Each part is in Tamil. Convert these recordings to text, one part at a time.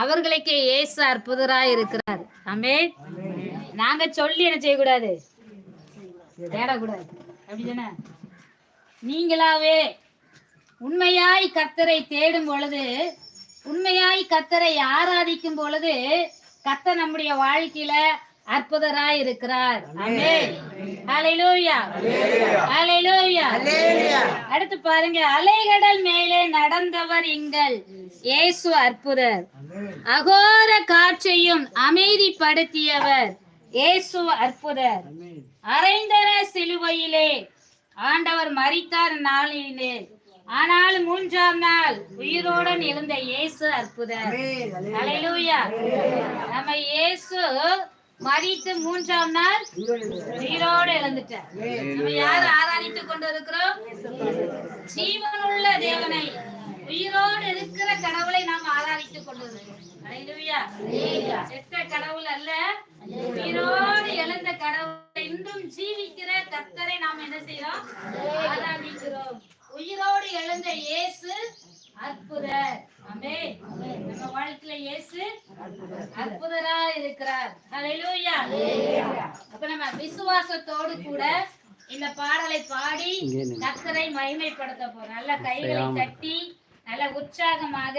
அவர்களுக்கு இயேசு அற்புதராய் இருக்கிறார். அமே நாங்க சொல்லி என்ன செய்யக்கூடாது? தேடக்கூடாது. அப்படிதானே நீங்களாவே உண்மையாய் கத்தரை தேடும் பொழுது உண்மையாய் கத்தரை ஆராதிக்கும் பொழுது கத்த நம்முடைய வாழ்க்கையில அற்புதராய் இருக்கிறார் அடுத்து பாருங்க அலைகடல் மேலே நடந்தவர் எங்கள் இயேசு அற்புதர். அகோர காற்றையும் அமைதிப்படுத்தியவர் இயேசு அற்புதர். அரைந்தர சிலுவையிலே ஆண்டவர் மரித்தார் நாளிலே. ஆனால் மூன்றாம் நாள் உயிரோடன் எழுந்த இயேசு அற்புதர். ஹalleluya. நம்ம இயேசு மறித்து மூன்றாம் நாள் உயிரோடு எழுந்துட்டார் நம்ம யார் ஆராதித்துக் கொண்டிருக்கிறோம்? ஜீவனுள்ள தேவனை. உயிரோடு இருக்கிற கடவுளை நாம் ஆராதித்துக் கொண்டிருக்கிறோம். செத்த கடவுள் அல்ல. உயிரோடு எழுந்த கடவுளை இன்றும் ஜீவிக்கிற கத்தரை நாம் என்ன செய்யறோம் ஆராதிக்கிறோம். உயிரோடு எழுந்த இயேசு அற்புதர் ஆமென். நம்ம வாழ்க்கையில இயேசு அற்புதரா இருக்கிறார். ஹalleluya. அப்ப நம்ம விசுவாசத்தோடு கூட இந்த பாடலை பாடி கர்த்தரை மகிமைப்படுத்த போறோம். நல்ல கைகளை தட்டி நல்ல உற்சாகமாக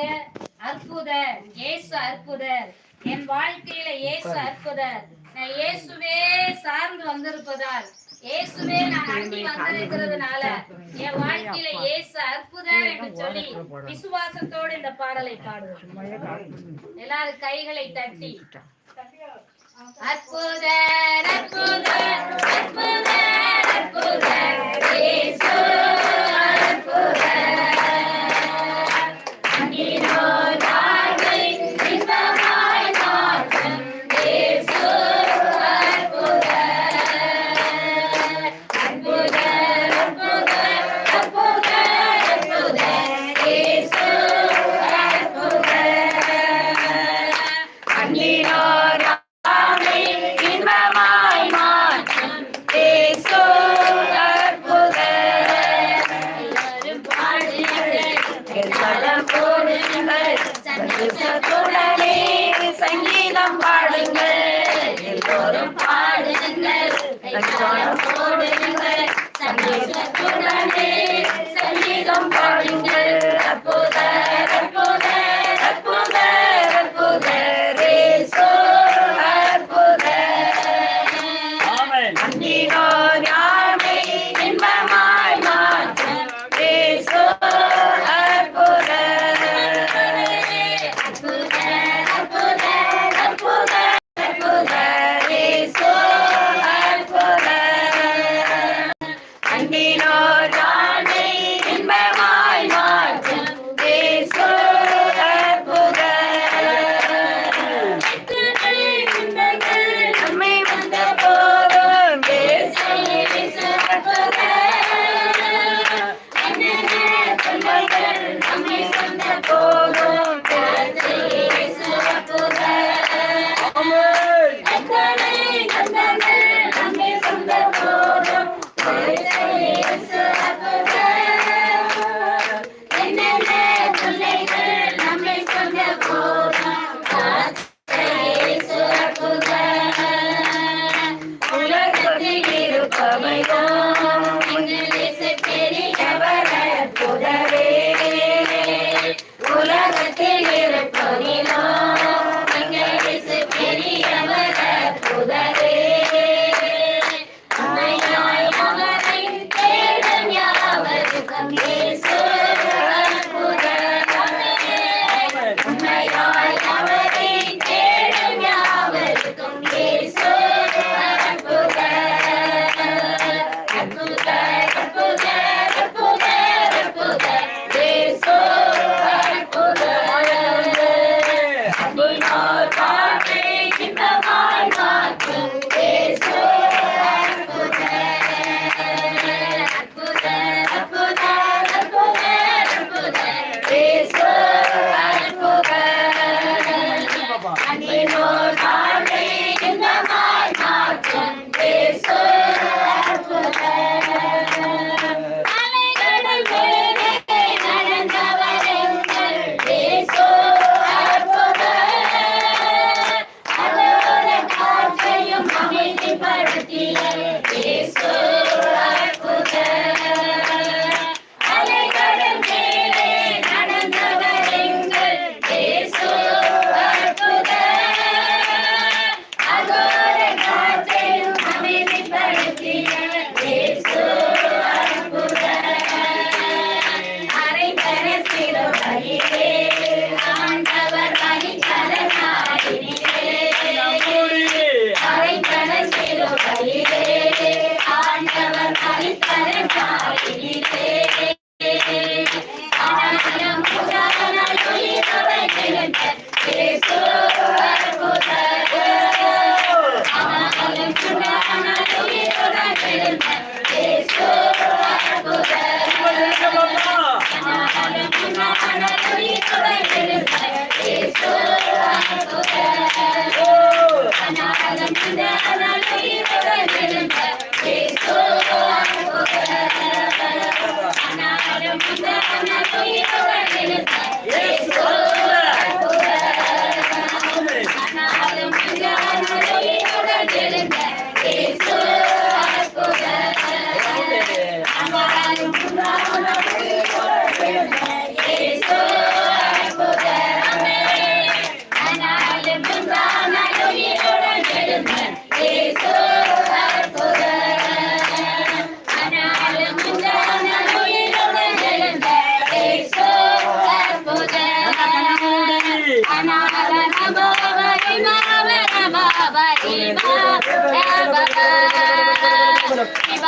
அற்புதர் இயேசு அற்புதர் என் வாழ்க்கையில இயேசு அற்புதர் நான் இயேசுவே சார்ந்து வந்திருப்பதால் இயேசுவே நான் அண்டி வந்திருக்கிறதுனால என் வாழ்க்கையில இயேசு அற்புதர் என்று சொல்லி விசுவாசத்தோடு இந்த பாடலை பாடுவோம். எல்லாரும் கைகளை தட்டி. அற்புதர் அற்புதர் அற்புதர் அற்புதர் இயேசு அற்புதர் போடுங்கள் சந்தோஷத்துடனே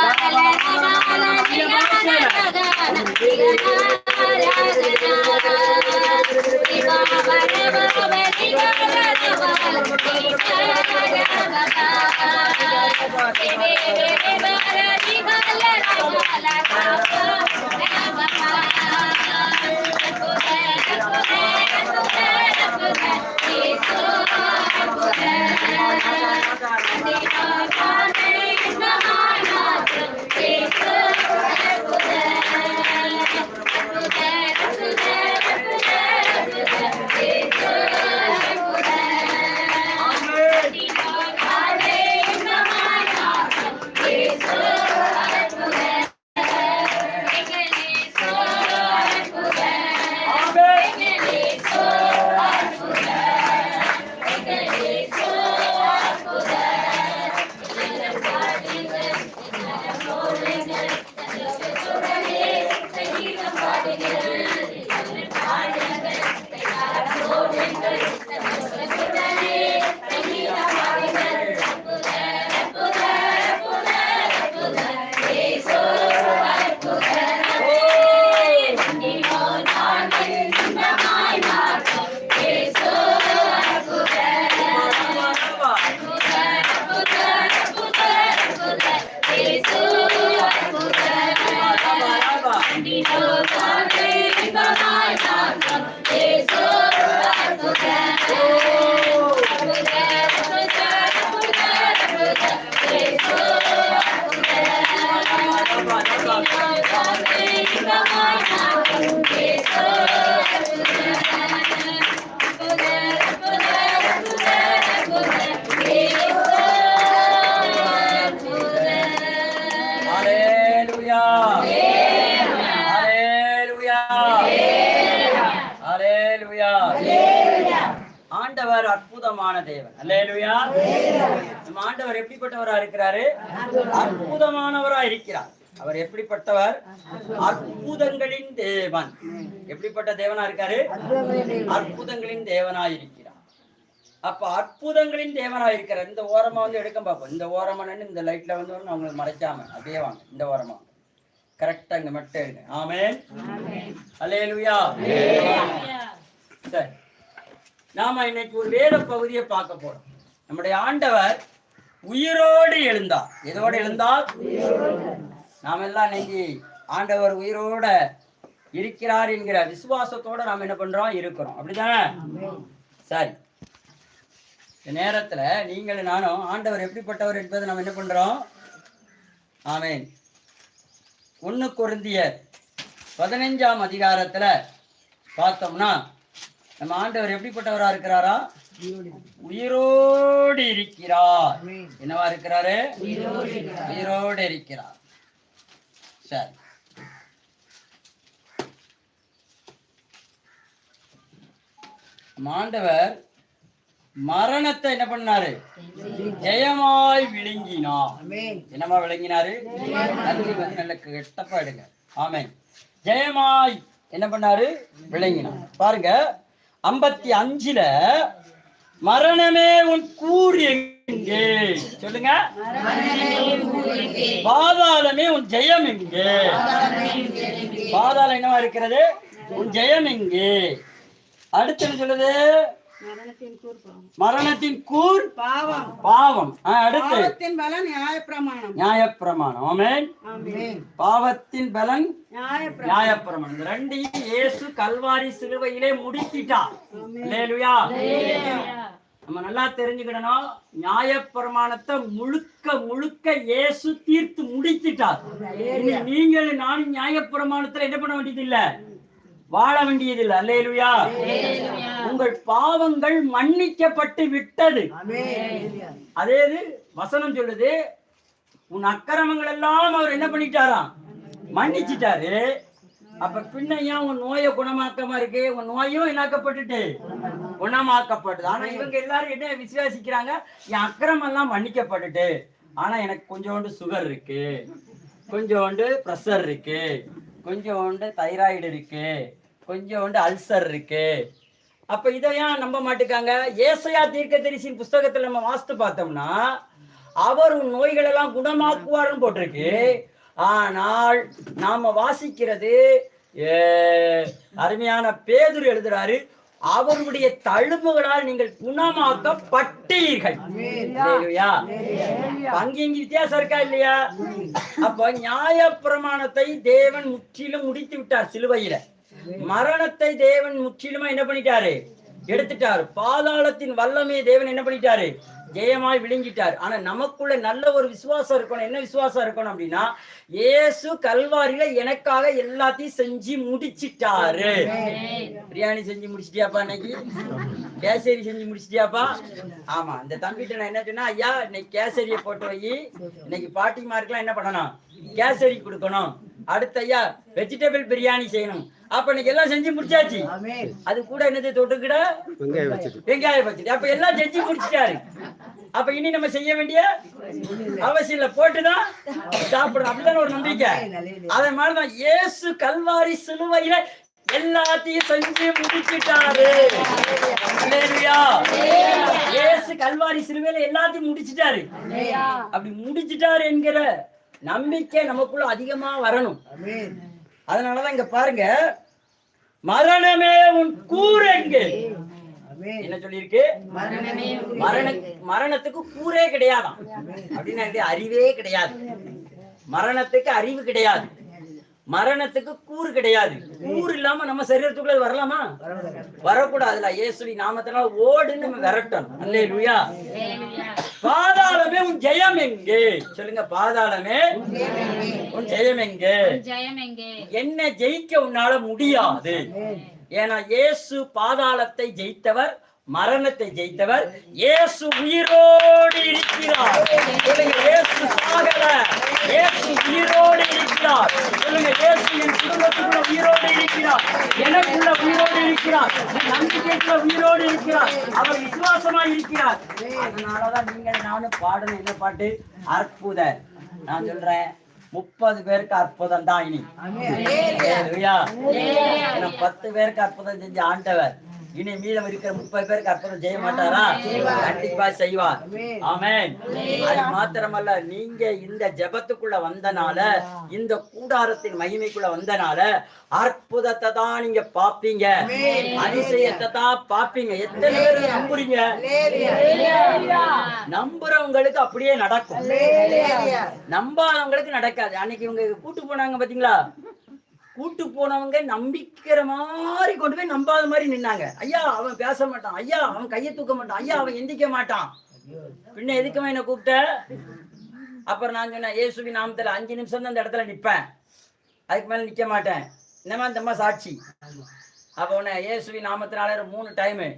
ஹalleluya அற்புதமானவராய் அற்புதமானவரா இருக்கிறார் அவர் எப்படிப்பட்டவர்? அற்புதங்களின் தேவன். எப்படிப்பட்ட தேவனா இருக்காரு அற்புதங்களின் தேவனா இருக்கிறார் அப்ப அற்புதங்களின் தேவனா இருக்கிறார் இந்த ஓரமா வந்து எடுக்க பார்ப்போம் இந்த ஓரமா இந்த லைட்ல வந்து அவங்களுக்கு மறைக்காம அப்படியே வாங்க. இந்த ஓரமா. கரெக்டா இங்க மட்டும் எடுங்க ஆமென். அல்லேலூயா சரி. நாம இன்னைக்கு ஒரு வேத பகுதியை பார்க்க போறோம். நம்முடைய ஆண்டவர் உயிரோடு எழுந்தார். எதோடு எழுந்தார்? நாம் எல்லாம் இன்னைக்கு ஆண்டவர் உயிரோட இருக்கிறார் என்கிற விசுவாசத்தோட நாம் என்ன பண்றோம்? இருக்கிறோம். அப்படிதானே? சரி. இந்த நேரத்துல நீங்கள் நானும் ஆண்டவர் எப்படிப்பட்டவர் என்பதை நாம் என்ன பண்றோம்? ஆமேன். ஒண்ணு குருந்திய பதினைஞ்சாம் அதிகாரத்துல பார்த்தோம்னா நம்ம ஆண்டவர் எப்படிப்பட்டவரா இருக்கிறாரா? உயிரோடு இருக்கிறார். என்னவா இருக்கிறாரு? உயிரோடு இருக்கிறார். சரி. நம்ம ஆண்டவர் மரணத்தை என்ன பண்ணாரு? ஜெயமாய் விழுங்கினார். என்னமா விளங்கினாரு நன்றி வந்து நல்ல கெட்டப்பா எடுங்க. ஜெயமாய் என்ன பண்ணாரு? விளங்கினார் பாருங்க ஐம்பத்தி அஞ்சுல மரணமே உன் கூர் எங்கே? சொல்லுங்க. பாதாளமே உன் ஜெயம் எங்கே? பாதாளம் என்னவா இருக்கிறது? உன் ஜெயம் எங்கே? அடுத்து என்ன சொல்லுது? மரணத்தின் கூர் பாவம். பாவம். அடுத்து. பலன் நியாயப்பிரமாணம். நியாயப்பிரமாணம். ஆமென். பாவத்தின் பலன் நியாயப்பிரமாணம். ரெண்டையும் இயேசு கல்வாரி சிலுவையிலே முடித்திட்டார். அல்லேலூயா நம்ம நல்லா தெரிஞ்சுக்கிடணும். நியாயப்பிரமாணத்தை முழுக்க முழுக்க இயேசு தீர்த்து முடித்திட்டார். நீங்கள் நானும் நியாயப்பிரமாணத்துல என்ன பண்ண வேண்டியது இல்ல வாழ வேண்டியது இல்ல அல்லேலூயா. உங்கள் பாவங்கள் மன்னிக்கப்பட்டு விட்டது. அதே வசனம் சொல்லுது உன் அக்கிரமங்கள் எல்லாம் அவர் என்ன பண்ணிட்டாராம்? மன்னிச்சிட்டாரு. அப்ப பின்ன ஏன் உன் நோயை குணமாக்கமா இருக்கு? உன் நோயும் என்னாக்கப்பட்டுட்டு குணமாக்கப்படுது ஆனா இவங்க எல்லாரும் என்ன விசுவாசிக்கிறாங்க? என் அக்கிரமம் எல்லாம் மன்னிக்கப்பட்டுட்டு. ஆனா எனக்கு கொஞ்சோண்டு சுகர் இருக்கு. கொஞ்சோண்டு ப்ரெஷர் இருக்கு. கொஞ்சோண்டு தைராய்டு இருக்கு. கொஞ்சோண்டு அல்சர் இருக்கு. அப்ப இதை ஏன் நம்ப மாட்டுக்காங்க? ஏசையா தீர்க்கதரிசியின் புஸ்தகத்துல நம்ம வாஸ்து பார்த்தோம்னா அவர் நோய்கள் எல்லாம் குணமாக்குவார்னு போட்டிருக்கு. ஆனால் நாம வாசிக்கிறது ஏ, அருமையான பேதுரு எழுதுறாரு அவருடைய தழும்புகளால் நீங்கள் குணமாக்கப்பட்டீர்கள். அங்க இங்க வித்தியாசம் இருக்கா இல்லையா? அப்ப நியாய பிரமாணத்தை தேவன் முற்றிலும் முடித்து விட்டார் சிலுவையில. மரணத்தை தேவன் முற்றிலுமா என்ன பண்ணிட்டாரு? எடுத்துட்டாரு. பாதாளத்தின் வல்லமையை தேவன் என்ன பண்ணிட்டாரு? ஜெயமாய் விழுங்கிட்டார் ஆனா நமக்குள்ள நல்ல ஒரு விசுவாசம் இருக்கணும். என்ன விசுவாசம் இருக்கணும் அப்படின்னா இயேசு கல்வாரியில எனக்காக எல்லாத்தையும் செஞ்சு முடிச்சிட்டாரு. பிரியாணி செஞ்சு முடிச்சிட்டியாப்பா இன்னைக்கு கேசரி செஞ்சு முடிச்சிட்டியாப்பா? ஆமா இந்த தம்பிட்ட நான் என்ன சொன்னா ஐயா இன்னைக்கு கேசரியை போட்டு வை. இன்னைக்கு பாட்டிமாருக்குலாம் என்ன பண்ணணும்? கேசரி கொடுக்கணும். அடுத்த ஐயா வெஜிடபிள் பிரியாணி செய்யணும். அப்ப இன்னைக்கு எல்லாம் செஞ்சு முடிச்சாச்சு. அது கூட என்னது தொட்டுக்கிட? வெங்காய பச்சடி அப்ப எல்லாம் செஞ்சு முடிச்சிட்டாரு. அப்ப இனி நம்ம செய்ய வேண்டிய அவசியம் இல்ல. போட்டுதான் சாப்பிடணும். அப்படிதான் ஒரு நம்பிக்கை? அதே மாதிரிதான் இயேசு கல்வாரி சிலுவையில எல்லாத்தையும் செஞ்சு முடிச்சிட்டாரு. இயேசு கல்வாரி சிலுவையில எல்லாத்தையும் முடிச்சிட்டாரு. அப்படி முடிச்சிட்டாரு என்கிற நம்பிக்கை நமக்குள்ள அதிகமா வரணும். அதனாலதான் இங்க பாருங்க மரணமே உன் கூர் எங்கே என்ன சொல்லியிருக்கு? மரண மரணத்துக்கு கூரே கிடையாதாம். அப்படின்னா இது அறிவே கிடையாது. மரணத்துக்கு அறிவு கிடையாது. மரணத்துக்கு கூறு கிடையாது. கூறு இல்லாம நம்ம சரீரத்துக்குள்ள வரலாமா? வரக்கூடாதுல இயேசுவி நாமத்தினால ஓடுன்னு நம்ம விரட்டணும். அல்லே லுயா பாதாளமே உன் ஜெயம் எங்கே? சொல்லுங்க பாதாளமே உன் ஜெயம் ஜெயம் எங்கே? என்ன ஜெயிக்க உன்னால முடியாது. ஏன்னா இயேசு பாதாளத்தை ஜெயித்தவர் மரணத்தை ஜெயித்தவர் இயேசு உயிரோடு இருக்கிறார். சொல்லுங்க இயேசு சாகல. இயேசு உயிரோடு இருக்கிறார். சொல்லுங்க இயேசு என் குடும்பத்துக்குள்ள உயிரோடு இருக்கிறார். எனக்குள்ள உயிரோடு இருக்கிறார். நம்பிக்கைக்குள்ள உயிரோடு இருக்கிறார். அவர் விசுவாசமா இருக்கிறார். அதனாலதான் நீங்கள் நானும் பாடணும் என்ன பாட்டு அற்புதர் நான் சொல்றேன் முப்பது பேருக்கு அற்புதம் தான் இனி பத்து பேருக்கு அற்புதம் செஞ்ச ஆண்டவர். இனி மீதம் இருக்கிற முப்பது பேருக்கு அற்புதம் செய்ய மாட்டாரா? கண்டிப்பா செய்வார். ஆமென். அது மாத்திரமல்ல நீங்க இந்த ஜெபத்துக்குள்ள வந்தனால இந்த கூடாரத்தின் மகிமைக்குள்ள வந்தனால அற்புதத்தை தான் நீங்க பாப்பீங்க அதிசயத்தை தான் பாப்பீங்க எத்தனை பேர் நம்புறீங்க? நம்புறவங்களுக்கு அப்படியே நடக்கும். நம்பாதவங்களுக்கு நடக்காது. அன்னைக்கு இவங்க கூட்டு போனாங்க பாத்தீங்களா? கூட்டு போனவங்க நம்பிக்கிற மாதிரி கொண்டு போய் நம்பாத மாதிரி நின்னாங்க. ஐயா அவன் பேச மாட்டான். ஐயா அவன் கையை தூக்க மாட்டான். ஐயா அவன் எந்திக்க மாட்டான். பின்ன எதுக்குமே என்ன கூப்பிட்ட? அப்புறம் நான் சொன்னேன் இயேசுவி நாமத்துல அஞ்சு நிமிஷம் தான் அந்த இடத்துல நிப்பேன். அதுக்கு மேல நிக்க மாட்டேன். என்னமா இந்த அம்மா சாட்சி? அப்போ உடனே இயேசுவி நாமத்தினால ஒரு மூணு டைமு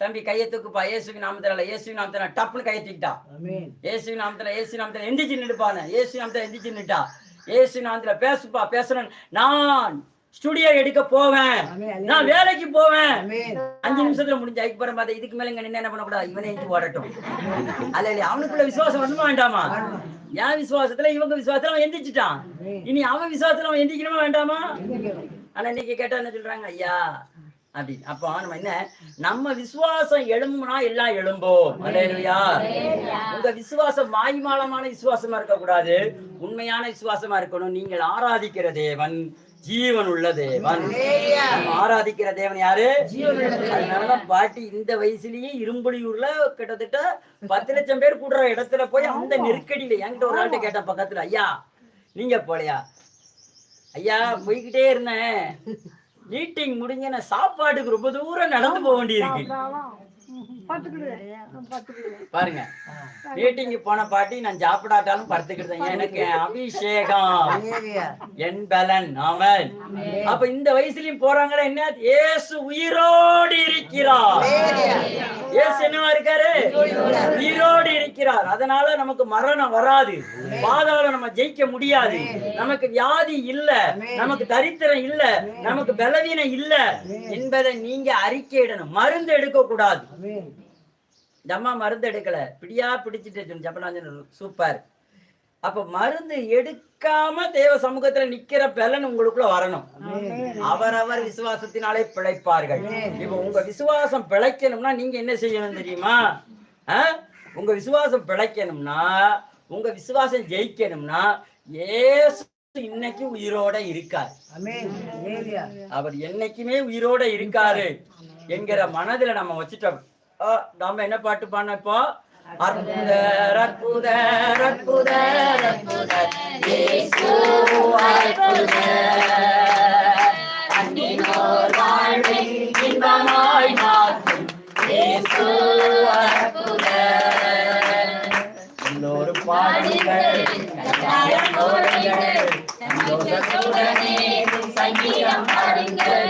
தம்பி கையை தூக்குப்பா. இயேசுவி நாமத்தினால இயேசுவி நாமத்தினால டப்புன்னு கையை தூக்கிட்டா. இயேசு நாமத்துல இயேசு நாமத்துல எந்திரிச்சு நின்றுப்பான இயேசு நாமத்துல எந்திரிச்சு இயேசு நாமத்துல பேசுப்பா பேசுறேன். நான் ஸ்டுடியோ எடுக்க போவேன். நான் வேலைக்கு போவேன். அஞ்சு நிமிஷத்துல முடிஞ்ச அதுக்கு பிறகு பார்த்தா இதுக்கு மேல இங்க நின்னு என்ன பண்ணக்கூடாது? இவனே எஞ்சி ஓடட்டும். அல்ல இல்ல அவனுக்குள்ள விசுவாசம் வரணுமா வேண்டாமா? என் விசுவாசத்துல இவங்க விசுவாசத்துல அவன் எந்திரிச்சிட்டான். இனி அவன் விசுவாசத்துல அவன் எந்திரிக்கணுமா வேண்டாமா? ஆனா இன்னைக்கு கேட்டா என்ன சொல்றாங்க? ஐயா அப்படின்னு அப்போ நம்ம என்ன? நம்ம விசுவாசம் எழும்புனா எல்லாம் எழும்போம். அல்லேலூயா உங்க விசுவாசம் மாய்மாலமான விசுவாசமா இருக்க கூடாது உண்மையான விசுவாசமா இருக்கணும். நீங்கள் ஆராதிக்கிற தேவன் ஜீவன் உள்ள தேவன். ஆராதிக்கிற தேவன் யாரு? அதனாலதான் பாட்டி இந்த வயசுலயே இரும்புலியூர்ல கிட்டத்தட்ட பத்து லட்சம் பேர் கூடுற இடத்துல போய் அந்த நெருக்கடியில என்கிட்ட ஒரு ஆள்கிட்ட கேட்ட பக்கத்துல. ஐயா நீங்க போலையா? ஐயா போய்கிட்டே இருந்தேன். மீட்டிங் முடிஞ்ச சாப்பாட்டுக்கு ரொம்ப தூரம் நடந்து போக வேண்டியிருக்கு. பாருங்க. மீட்டிங்கு போன பாட்டி நான் சாப்பிடாட்டாலும் படுத்துக்கிட்டேன். எனக்கு அபிஷேகம். என் பலன். ஆமென். அப்ப இந்த வயசுலயும் போறாங்களா என்ன? இயேசு உயிரோடு இருக்கிறார். இயேசு என்னவா இருக்காரு? உயிரோடு இருக்கிறார். அதனால நமக்கு மரணம் வராது. பாதாளம் நம்ம ஜெயிக்க முடியாது. நமக்கு வியாதி இல்ல. நமக்கு தரித்திரம் இல்ல. நமக்கு பலவீனம் இல்ல. என்பதை நீங்க அறிக்கையிடணும். மருந்து எடுக்க கூடாது இந்த அம்மா மருந்து எடுக்கல. பிடியா பிடிச்சிட்டு ஜப்பனாஞ்சன் சூப்பர். அப்ப மருந்து எடுக்காம தேவ சமூகத்துல நிக்கிற பலன் உங்களுக்குள்ள வரணும். அவரவர் விசுவாசத்தினாலே பிழைப்பார்கள். இப்ப உங்க விசுவாசம் பிழைக்கணும்னா நீங்க என்ன செய்யணும் தெரியுமா? உங்க விசுவாசம் பிழைக்கணும்னா உங்க விசுவாசம் ஜெயிக்கணும்னா ஏசு இன்னைக்கு உயிரோட இருக்கார். அவர் என்னைக்குமே உயிரோட இருக்காரு என்கிற மனதுல நம்ம வச்சுட்டோம். நாம என்ன பாட்டு பாடின இப்போ? அற்புத அற்புத அற்புத அற்புத. இயேசு அற்புத. இன்பமாய் மாற்றும் அற்புத. எல்லோரும் பாடுங்கள்.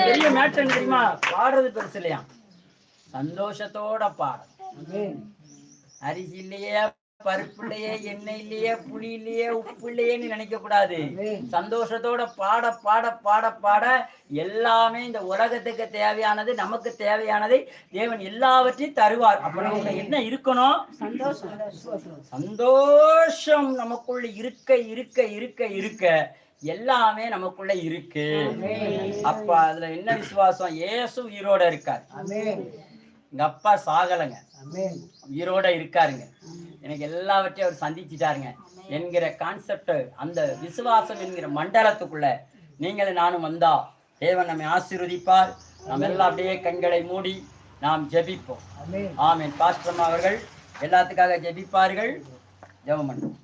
பெரிய மேட்டன் தெரியுமா? பாடுறது பெருசு இல்லையா? சந்தோஷத்தோட பாடணும் அரிசி இல்லையே பருப்பு இல்லையே எண்ணெய் இல்லையே புளி இல்லையே உப்பு இல்லையேன்னு நினைக்க கூடாது சந்தோஷத்தோட பாட பாட பாட பாட எல்லாமே இந்த உலகத்துக்கு தேவையானது நமக்கு தேவையானதை தேவன் எல்லாவற்றையும் தருவார். அப்ப நமக்கு என்ன இருக்கணும்? சந்தோஷம். நமக்குள்ள இருக்க இருக்க இருக்க இருக்க எல்லாமே நமக்குள்ள இருக்கு. அப்ப அதுல என்ன விசுவாசம்? இயேசு உயிரோட இருக்கார். எங்க அப்பா சாகலைங்க. உயிரோட இருக்காருங்க. எனக்கு எல்லாவற்றையும் அவர் சந்திச்சிட்டாருங்க. என்கிற கான்செப்ட் அந்த விசுவாசம் என்கிற மண்டலத்துக்குள்ள நீங்களும் நானும் வந்தா தேவன் நம்மை ஆசீர்வதிப்பார். நாம் எல்லாம் அப்படியே கண்களை மூடி நாம் ஜெபிப்போம். ஆமென். பாஸ்டர்மா அவர்கள் எல்லாத்துக்காக ஜெபிப்பார்கள். ஜெபம் பண்ணுவோம்.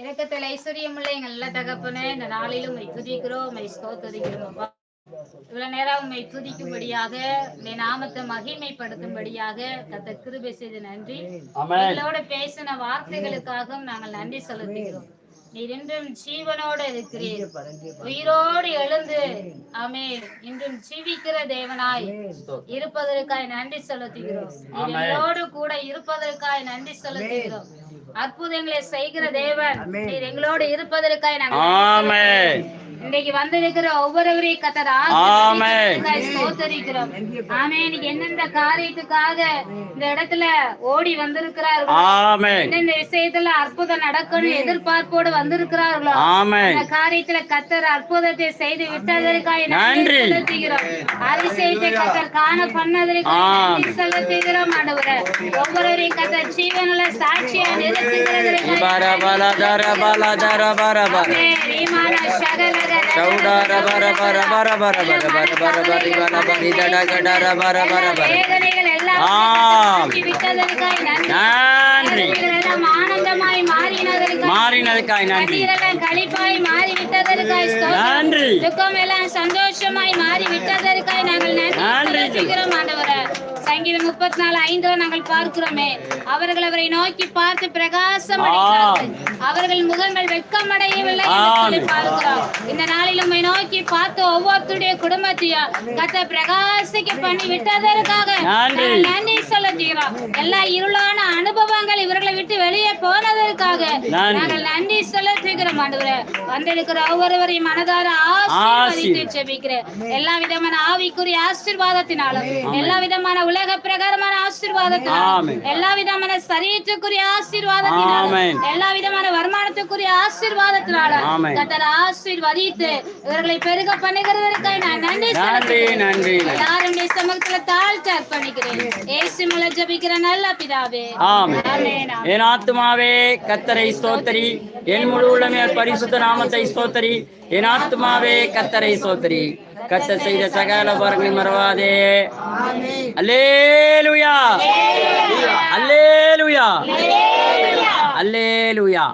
இரக்கத்தில் ஐஸ்வர்யமுள்ள எங்கள் நல்ல தகப்பனே இந்த நாளிலும் உம்மை துதிக்கிறோம் உம்மை ஸ்தோத்தரிக்கிறோம் அப்பா. இவ்வளவு நேரம் உம்மை துதிக்கும்படியாக உம்மை நாமத்தை மகிமைப்படுத்தும்படியாக கத்த கிருபை செய்து நன்றி. எங்களோட பேசின வார்த்தைகளுக்காக நாங்கள் நன்றி செலுத்துகிறோம். நீர் இன்றும் ஜீவனோடு இருக்கிறீர். உயிரோடு எழுந்து ஆமே இன்றும் ஜீவிக்கிற தேவனாய் இருப்பதற்காய் நன்றி செலுத்துகிறோம். எங்களோடு கூட இருப்பதற்காய் நன்றி செலுத்துகிறோம். அற்புதங்களை செய்கிற தேவன். நீர் எங்களோடு இருப்பதற்காய் நாங்கள் ஆமென் இன்றைக்கு வந்திருக்கிற ஒவ்வொருவரையும் கத்தர் ஸ்தோத்தரிக்கிறோம். ஆமே இன்னைக்கு எந்தெந்த காரியத்துக்காக இந்த இடத்துல ஓடி வந்திருக்கிறார்களோ ஆமென். எந்தெந்த விஷயத்துல அற்புதம் நடக்கணும் எதிர்பார்ப்போடு வந்திருக்கிறார்களோ ஆமென். இந்த காரியத்துல கத்தர் அற்புதத்தை செய்து விட்டதற்காக நன்றி. செலுத்துகிறோம் அதிசயத்தை கத்தர் காண பண்ணதற்காக நன்றி செலுத்துகிறோம் ஆண்டவரே. ஒவ்வொருவரையும் கத்தர் ஜீவனுள்ள சாட்சியா நிறுத்துகிறதற்காக சௌடா ரப ரப ரப ரப ரப ரப ரப ரப ரிப ரப ரிதட கட ரப ரப ரப ஆம். நன்றி. மாறினதற்காய் நன்றி. மாறி விட்டதற்காய் துக்கம் எல்லாம் சந்தோஷமாய் மாறி விட்டதற்காய் நாங்கள் நன்றி. ஆண்டவரே சங்கீதம் முப்பத்தி நாலு ஐந்தோ நாங்கள் பார்க்கிறோமே அவர்கள் அவரை நோக்கி பார்த்து பிரகாசம். அவர்கள் முகங்கள் சொல்லி ஆமென். பார்க்கிறோம் இந்த நாளில் உம்மை நோக்கி பார்த்து ஒவ்வொருத்தருடைய குடும்பத்தையும் கத்த பிரகாசிக்க பண்ணி விட்டதற்காக நன்றி. செலுத்துகிறோம் எல்லா இருளான அனுபவங்கள் இவர்களை விட்டு வெளியே போனதற்காக. நாங்கள் நன்றி செலுத்துகிறோம் ஆண்டவரே வந்திருக்கிற ஒவ்வொருவரையும் மனதார ஆசீர்வதித்து ஜெபிக்கிறேன் எல்லா விதமான ஆவிக்குரிய ஆசீர்வாதத்தினாலும் எல்லா விதமான உலக உலக பிரகாரமான ஆசீர்வாதத்தினால். எல்லா விதமான சரீரத்துக்குரிய ஆசீர்வாதத்தினால். எல்லா விதமான வருமானத்துக்குரிய ஆசீர்வாதத்தினால. கத்தர் ஆசீர்வதித்து இவர்களை பெருக பண்ணுகிறதற்காக நான் நன்றி நன்றி எல்லாரும் சமூகத்துல தாழ்த்தி அர்ப்பணிக்கிறேன் ஏசு மூலம் ஜெபிக்கிற நல்ல பிதாவே. என் ஆத்துமாவே கத்தரை ஸ்தோத்தரி என் முழு உள்ளமே பரிசுத்த நாமத்தை ஸ்தோத்தரி என் ஆத்துமாவே கத்தரை ஸ்தோத்தரி கத்தர் செய்த சகல பரங்களை மறவாதே அல்லேலுயா அல்லேலுயா அல்லேலுயா